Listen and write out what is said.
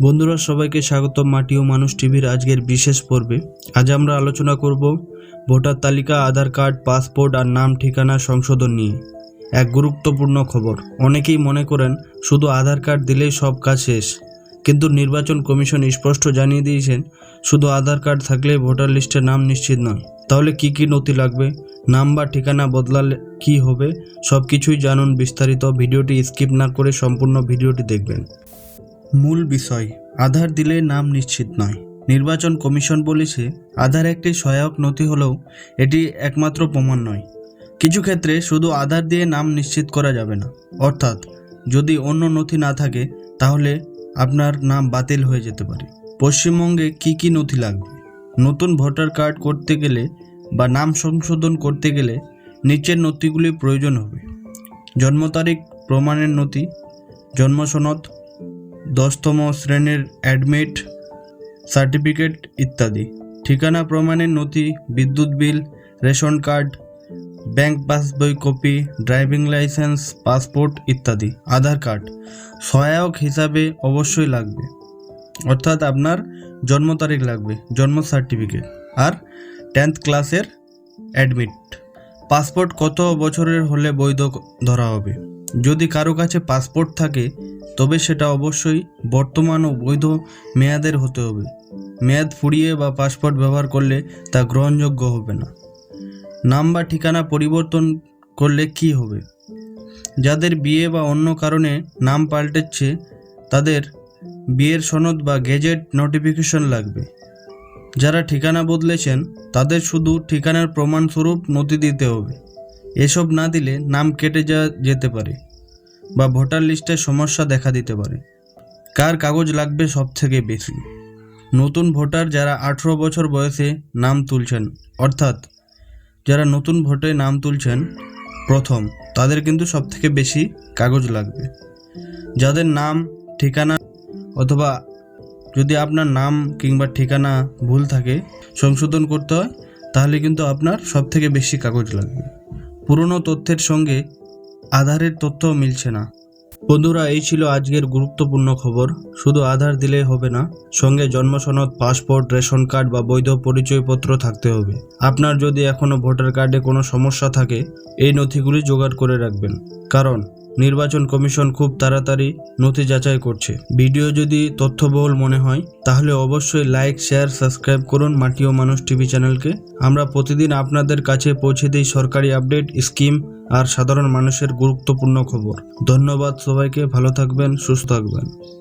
বন্ধুরা, সবাইকে স্বাগত মাটি ও মানুষ টিভির আজকের বিশেষ পর্বে। আজ আমরা আলোচনা করব ভোটার তালিকা, আধার কার্ড, পাসপোর্ট আর নাম, ঠিকানা, সংশোধন নিয়ে। এক গুরুত্বপূর্ণ খবর। অনেকেই মনে করেন, শুধু আধার কার্ড দিলেই সব কাজ শেষ। কিন্তু নির্বাচন কমিশন স্পষ্ট জানিয়ে দিয়েছেন, শুধু আধার কার্ড থাকলে ভোটার লিস্টে নাম নিশ্চিত নয়। তাহলে কি কি নথি লাগবে? নাম বা ঠিকানা বদলালে কি হবে? সব কিছুই জানুন বিস্তারিত। ভিডিওটি স্কিপ না করে সম্পূর্ণ ভিডিওটি দেখবেন। মূল বিষয়, আধার দিলে নাম নিশ্চিত নয়। নির্বাচন কমিশন বলেছে, আধার একটি সহায়ক নথি হলেও এটি একমাত্র প্রমাণ নয়। কিছু ক্ষেত্রে শুধু আধার দিয়ে নাম নিশ্চিত করা যাবে না। অর্থাৎ, যদি অন্য নথি না থাকে, তাহলে আপনার নাম বাতিল হয়ে যেতে পারে। পশ্চিমবঙ্গে কি কি নথি লাগবে? নতুন ভোটার কার্ড করতে গেলে বা নাম সংশোধন করতে গেলে নিচের নথিগুলি প্রয়োজন হবে। জন্ম তারিখ, প্রমাণের নথি, জন্ম সনদ দশতম শ্রেণির অ্যাডমিট সার্টিফিকেট ইত্যাদি। ঠিকানা প্রমাণের নথি, বিদ্যুৎ bill, ration card bank passbook copy driving licence passport ইত্যাদি, আধার কার্ড। সহায়ক হিসাবে অবশ্যই লাগবে। অর্থাৎ আপনার জন্ম তারিখ লাগবে, জন্ম সার্টিফিকেট আর টেন্থ ক্লাসের অ্যাডমিট পাসপোর্ট কত বছরের হলে বৈধ ধরা হবে? যদি কারও কাছে পাসপোর্ট থাকে, তবে সেটা অবশ্যই বর্তমান ও বৈধ মেয়াদের হতে হবে। মেয়াদ ফুরিয়ে বা পাসপোর্ট ব্যবহার করলে তা গ্রহণযোগ্য হবে না। নাম বা ঠিকানা পরিবর্তন করলে কি হবে? যাদের বিয়ে বা অন্য কারণে নাম পাল্টেছে, তাদের বিয়ের সনদ বা গেজেট নোটিফিকেশন লাগবে। যারা ঠিকানা বদলেছেন, তাদের শুধু ঠিকানার প্রমাণস্বরূপ নথি দিতে হবে। এসব না দিলে নাম কেটে যাওয়া যেতে পারে বা ভোটার লিস্টে সমস্যা দেখা দিতে পারে। কার কাগজ লাগবে সব থেকে বেশি? নতুন ভোটার যারা আঠেরো বছর বয়সে নাম তুলছেন, অর্থাৎ যারা নতুন ভোটে নাম তুলছেন প্রথম, তাদের কিন্তু সব থেকে বেশি কাগজ লাগবে। যাদের নাম, ঠিকানা অথবা যদি আপনার নাম কিংবা ঠিকানা ভুল থাকে, সংশোধন করতে হয়, তাহলে কিন্তু আপনার সব থেকে বেশি কাগজ লাগবে। পুরনো তথ্যের সঙ্গে আধারের তথ্য মিলছে না। বন্ধুরা, এই ছিল আজকের গুরুত্বপূর্ণ খবর। শুধু আধার দিলেই হবে না, সঙ্গে জন্ম সনদ পাসপোর্ট, রেশন কার্ড বা বৈধ পরিচয়পত্র থাকতে হবে। আপনার যদি এখনও ভোটার কার্ডে কোনো সমস্যা থাকে, এই নথিগুলি জোগাড় করে রাখবেন। কারণ নির্বাচন কমিশন খুব তাড়াতাড়ি নথি যাচাই করছে। ভিডিও যদি তথ্যবহুল মনে হয়, তাহলে অবশ্যই লাইক, শেয়ার, সাবস্ক্রাইব করুন মাটি ও মানুষ টিভি চ্যানেলকে। আমরা প্রতিদিন আপনাদের কাছে পৌঁছে দিই সরকারি আপডেট, স্কিম আর সাধারণ মানুষের গুরুত্বপূর্ণ খবর। ধন্যবাদ সবাইকে, ভালো থাকবেন, সুস্থ থাকবেন।